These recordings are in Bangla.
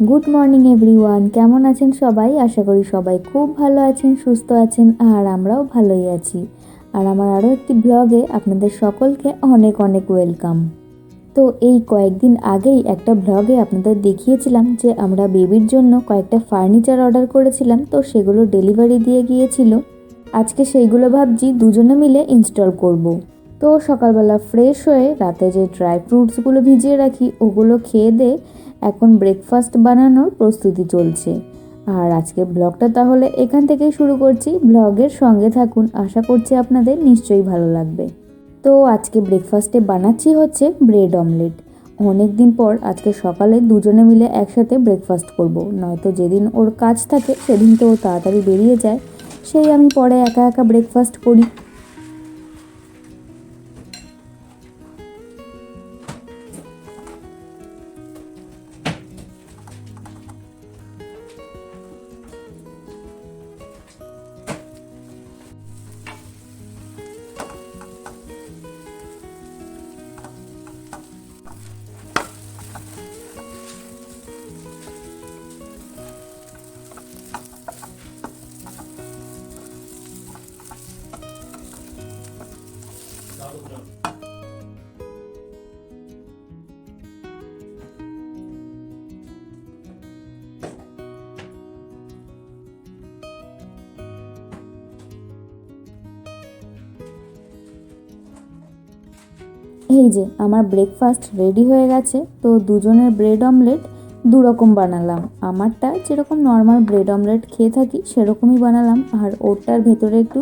গুড মর্নিং এভরিওয়ান কেমন আছেন সবাই? আশা করি সবাই খুব ভালো আছেন, সুস্থ আছেন, আর আমরাও ভালোই আছি। আর আমার আরও একটি ব্লগে আপনাদের সকলকে অনেক অনেক ওয়েলকাম তো এই কয়েকদিন আগেই একটা ব্লগে আপনাদের দেখিয়েছিলাম যে আমরা বেবির জন্য কয়েকটা ফার্নিচার অর্ডার করেছিলাম, তো সেগুলো ডেলিভারি দিয়ে গিয়েছিল। আজকে সেইগুলো ভাবছি দুজনে মিলে ইনস্টল করব। তো সকালবেলা ফ্রেশ হয়ে রাতে যে ড্রাই ফ্রুটসগুলো ভিজিয়ে রাখি, ওগুলো খেয়ে দে এখন ব্রেকফাস্ট বানানোর প্রস্তুতি চলছে। আর আজকে ব্লগটা তাহলে এখান থেকেই শুরু করছি। ব্লগের সঙ্গে থাকুন, আশা করছি আপনাদের নিশ্চয়ই ভালো লাগবে। তো আজকে ব্রেকফাস্টে বানাচ্ছি হচ্ছে ব্রেড অমলেট অনেক দিন পর আজকে সকালে দুজনে মিলে একসাথে ব্রেকফাস্ট করব। নয়তো যেদিন ওর কাজ থাকে, সেদিন তো ও তাড়াতাড়ি বেরিয়ে যায়। সেই আমি পরে একা একা ব্রেকফাস্ট করি। এই যে আমার ব্রেকফাস্ট রেডি হয়ে গেছে তো দুজনের ব্রেড অমলেট দু রকম বানালাম। আমারটা যেরকম নর্মাল ব্রেড অমলেট খেয়ে থাকি, সেরকমই বানালাম। আর ওরটার ভেতরে একটু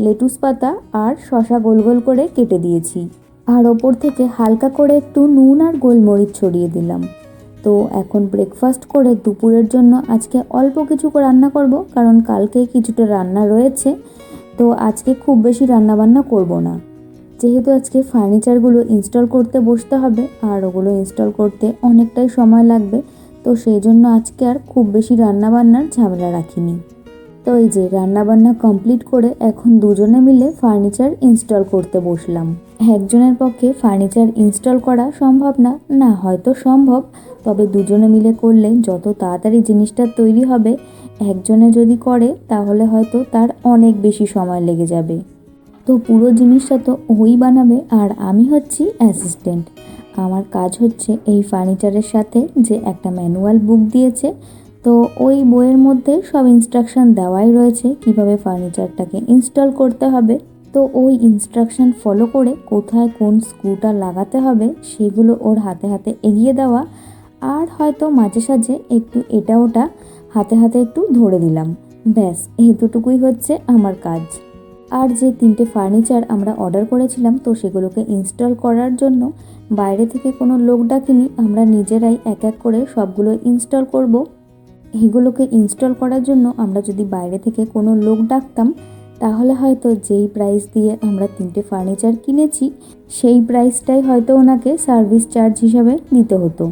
লেটুস পাতা আর শশা গোল গোল করে কেটে দিয়েছি। আর ওপর থেকে হালকা করে একটু নুন আর গোলমরিচ ছড়িয়ে দিলাম। তো এখন ব্রেকফাস্ট করে দুপুরের জন্য আজকে অল্প কিছু রান্না করব, কারণ কালকে কিছুটা রান্না রয়েছে। তো আজকে খুব বেশি রান্না বান্না করব না। যেহেতু আজকে ফার্নিচারগুলো ইনস্টল করতে বসতে হবে, আর ওগুলো ইনস্টল করতে অনেকটাই সময় লাগবে। তো সেই জন্য আজকে আর খুব বেশি রান্নাবান্নার ঝামেলা রাখিনি। তো এই যে রান্নাবান্না কমপ্লিট করে এখন দুজনে মিলে ফার্নিচার ইনস্টল করতে বসলাম। একজনের পক্ষে ফার্নিচার ইনস্টল করা সম্ভব না না হয়তো সম্ভব, তবে দুজনে মিলে করলে যত তাড়াতাড়ি জিনিসটা তৈরি হবে, একজনে যদি করে, তাহলে হয়তো তার অনেক বেশি সময় লেগে যাবে। তো পুরো জিনিসটা তো ওই বানাবে আর আমি হচ্ছি অ্যাসিস্ট্যান্ট আমার কাজ হচ্ছে এই ফার্নিচারের সাথে যে একটা ম্যানুয়াল বুক দিয়েছে। তো ওই বইয়ের মধ্যে সব ইনস্ট্রাকশন দেওয়াই রয়েছে, কীভাবে ফার্নিচারটাকে ইনস্টল করতে হবে। তো ওই ইনস্ট্রাকশন ফলো করে কোথায় কোন স্ক্রুটা লাগাতে হবে, সেগুলো ওর হাতে হাতে এগিয়ে দেওয়া। আর হয়তো মাঝে সাঝে একটু এটা ওটা হাতে হাতে একটু ধরে দিলাম। ব্যাস এই দুটুকুই হচ্ছে আমার কাজ। আর যে তিনটে ফার্নিচার আমরা অর্ডার করেছিলাম, তো সেগুলোকে ইনস্টল করার জন্য বাইরে থেকে কোনো লোক ডাকিনি, আমরা নিজেরাই এক এক করে সবগুলো ইনস্টল করব। এগুলোকে ইনস্টল করার জন্য আমরা যদি বাইরে থেকে কোনো লোক ডাকতাম, তাহলে হয়তো যেই প্রাইস দিয়ে আমরা তিনটে ফার্নিচার কিনেছি, সেই প্রাইসটাই হয়তো ওনাকে সার্ভিস চার্জ হিসাবে দিতে হতো।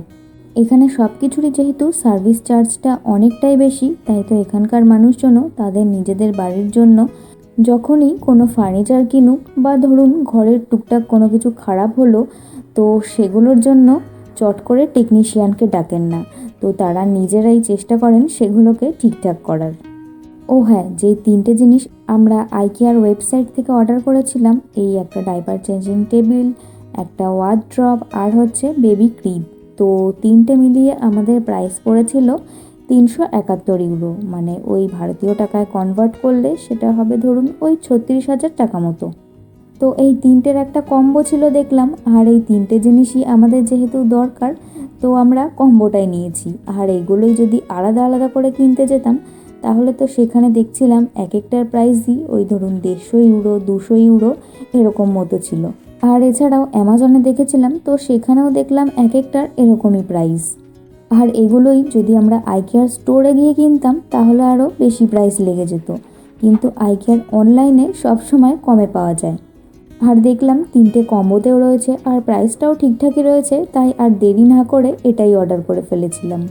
এখানে সব কিছুরই যেহেতু সার্ভিস চার্জটা অনেকটাই বেশি, তাই তো এখানকার মানুষজনও তাদের নিজেদের বাড়ির জন্য যখনই কোনো ফার্নিচার কিনুক বা ধরুন ঘরের টুকটাক কোনো কিছু খারাপ হলো, তো সেগুলোর জন্য চট করে টেকনিশিয়ানকে ডাকেন না। তো তারা নিজেরাই চেষ্টা করেন সেগুলোকে ঠিকঠাক করার। ও হ্যাঁ যেই তিনটে জিনিস আমরা আইকেয়ার ওয়েবসাইট থেকে অর্ডার করেছিলাম, এই একটা ডাইপার চেঞ্জিং টেবিল একটা ওয়ার্ড্রপ আর হচ্ছে বেবি ক্রিম তো তিনটে মিলিয়ে আমাদের প্রাইস পড়েছিল তিনশো একাত্তর ইউরো। মানে ওই ভারতীয় টাকায় কনভার্ট করলে সেটা হবে ধরুন ওই ছত্রিশ হাজার টাকা মতো। তো এই তিনটের একটা কম্বো ছিল দেখলাম, আর এই তিনটে জিনিসই আমাদের যেহেতু দরকার, তো আমরা কম্বোটাই নিয়েছি। আর এগুলোই যদি আলাদা আলাদা করে কিনতে যেতাম, তাহলে তো সেখানে দেখছিলাম এক একটার প্রাইসই ওই ধরুন দেড়শো ইউরো, দুশো ইউরো এরকম মতো ছিল। আর এছাড়াও অ্যামাজনে দেখেছিলাম, তো সেখানেও দেখলাম এক একটার এরকমই প্রাইস আর এগুলোই যদি আমরা আইকেয়ার স্টোরে গিয়ে কিনতাম, তাহলে আরও বেশি প্রাইস লেগে যেত। কিন্তু আইকেয়ার অনলাইনে সবসময় কমে পাওয়া যায়। আর দেখলাম তিনটে কম্বোতেও রয়েছে, আর প্রাইসটাও ঠিকঠাকই রয়েছে, তাই আর দেরি না করে এটাই অর্ডার করে ফেলেছিলাম।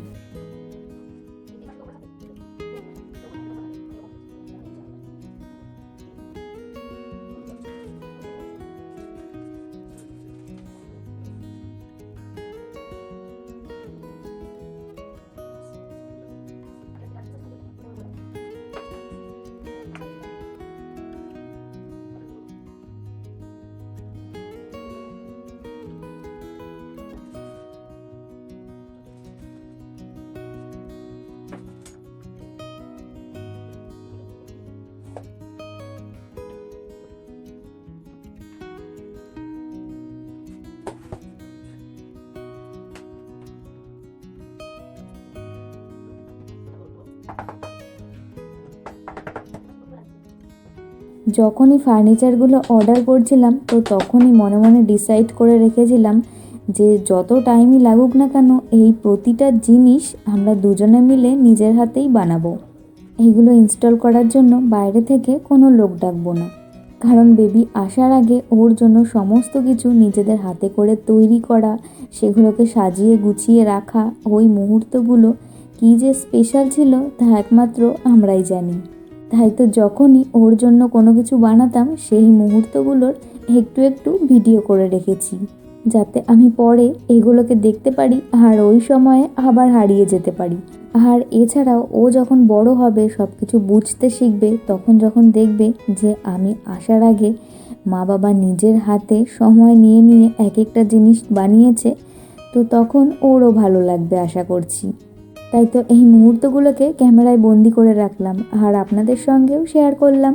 যখনই ফার্নিচারগুলো অর্ডার করছিলাম, তো তখনই মনে মনে ডিসাইড করে রেখেছিলাম যে যত টাইমই লাগুক না কেন, এই প্রতিটা জিনিস আমরা দুজনে মিলে নিজের হাতেই বানাবো। এইগুলো ইনস্টল করার জন্য বাইরে থেকে কোনো লোক ডাকবো না। কারণ বেবি আসার আগে ওর জন্য সমস্ত কিছু নিজেদের হাতে করে তৈরি করা, সেগুলোকে সাজিয়ে গুছিয়ে রাখা, ওই মুহূর্তগুলো কী যে স্পেশাল ছিল তা একমাত্র আমরাই জানি। তাই তো যখনই ওর জন্য কোনো কিছু বানাতাম, সেই মুহূর্তগুলোর একটু একটু ভিডিও করে রেখেছি, যাতে আমি পরে এগুলোকে দেখতে পারি আর ওই সময়ে আবার হারিয়ে যেতে পারি। আর এছাড়াও ও যখন বড় হবে সব কিছু বুঝতে শিখবে, তখন যখন দেখবে যে আমি আসার আগে মা বাবা নিজের হাতে সময় নিয়ে নিয়ে এক একটা জিনিস বানিয়েছে, তো তখন ওরও ভালো লাগবে আশা করছি। তাই তো এই মুহূর্তগুলোকে ক্যামেরায় বন্দি করে রাখলাম আর আপনাদের সঙ্গেও শেয়ার করলাম।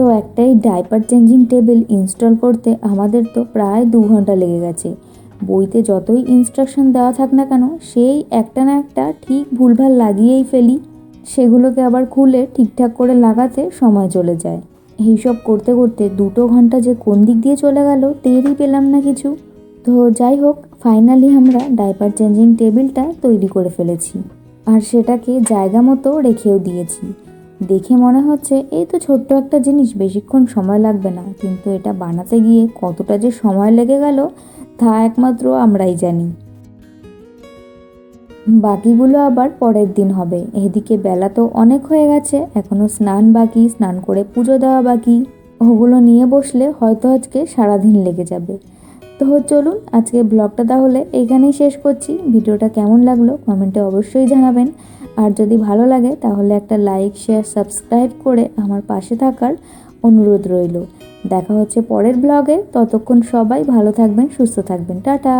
তো একটাই ডাইপার চেঞ্জিং টেবিল ইনস্টল করতে আমাদের তো প্রায় দু ঘণ্টা লেগে গেছে। বইতে যতই ইনস্ট্রাকশন দেওয়া থাক না কেন, সেই একটা না একটা ঠিক ভুলভাল লাগিয়েই ফেলি। সেগুলোকে আবার খুলে ঠিকঠাক করে লাগাতে সময় চলে যায়। এইসব করতে করতে দুটো ঘণ্টা যে কোন দিক দিয়ে চলে গেল টেরই পেলাম না কিছু। তো যাই হোক ফাইনালি আমরা ডাইপার চেঞ্জিং টেবিলটা তৈরি করে ফেলেছি। আর সেটাকে জায়গা মতো রেখেও দিয়েছি। দেখে মনে হচ্ছে এই তো ছোট্ট একটা জিনিস, বেশিক্ষণ সময় লাগবে না। কিন্তু এটা বানাতে গিয়ে কতটা যে সময় লেগে গেল, তা একমাত্র আমরাই জানি। বাকিগুলো আবার পরের দিন হবে। এদিকে বেলা তো অনেক হয়ে গেছে এখনও স্নান বাকি, স্নান করে পুজো দেওয়া বাকি। ওগুলো নিয়ে বসলে হয়তো আজকে সারাদিন লেগে যাবে। তো চলুন আজকে ব্লগটা তাহলে এখানেই শেষ করছি। ভিডিওটা কেমন লাগল কমেন্টে অবশ্যই জানাবেন। আর যদি ভালো লাগে তাহলে একটা লাইক, শেয়ার, সাবস্ক্রাইব করে আমার পাশে থাকার অনুরোধ রইল। দেখা হচ্ছে পরের ব্লগে। ততক্ষণ সবাই ভালো থাকবেন, সুস্থ থাকবেন। টাটা।